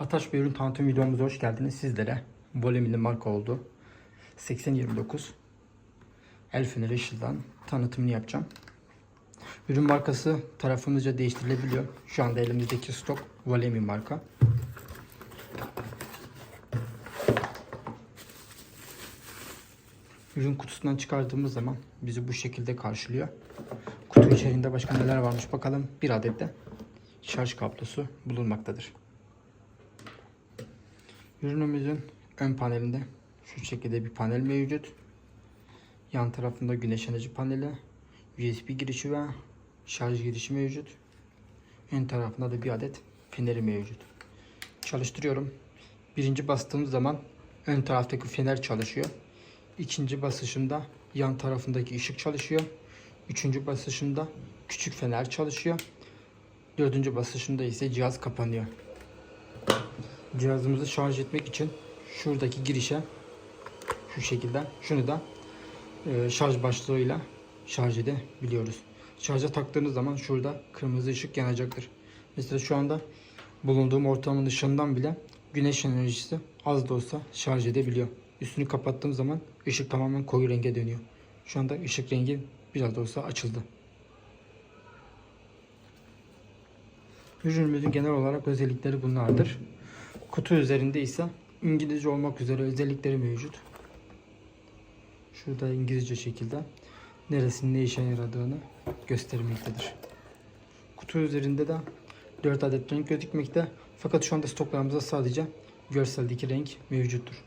Ataş bir ürün tanıtım videomuza hoş geldiniz. Sizlere Volemili marka oldu. 8029 El Fener Işıl'dan tanıtımını yapacağım. Ürün markası tarafımızca değiştirilebiliyor. Şu anda elimizdeki stok Volemi marka. Ürün kutusundan çıkardığımız zaman bizi bu şekilde karşılıyor. Kutu içerisinde başka neler varmış bakalım. Bir adet de şarj kablosu bulunmaktadır. Ürünümüzün ön panelinde şu şekilde bir panel mevcut. Yan tarafında güneş enerji paneli, USB girişi ve şarj girişi mevcut. Ön tarafında da bir adet feneri mevcut. Çalıştırıyorum. Birinci bastığımız zaman ön taraftaki fener çalışıyor. İkinci basışımda yan tarafındaki ışık çalışıyor. Üçüncü basışımda küçük fener çalışıyor. Dördüncü basışında ise cihaz kapanıyor. Cihazımızı şarj etmek için şuradaki girişe şu şekilde şunu da e, şarj başlığıyla şarj edebiliyoruz. Şarja taktığınız zaman şurada kırmızı ışık yanacaktır. Mesela şu anda bulunduğum ortamın ışığından bile güneş enerjisi az da olsa şarj edebiliyor. Üstünü kapattığım zaman ışık tamamen koyu renge dönüyor. Şu anda ışık rengi biraz da olsa açıldı. Ürünümüzün genel olarak özellikleri bunlardır. Kutu üzerinde ise İngilizce olmak üzere özellikleri mevcut. Şurada İngilizce şekilde neresinin ne işe yaradığını göstermektedir. Kutu üzerinde de 4 adet renk gözükmekte. Fakat şu anda stoklarımızda sadece görseldeki renk mevcuttur.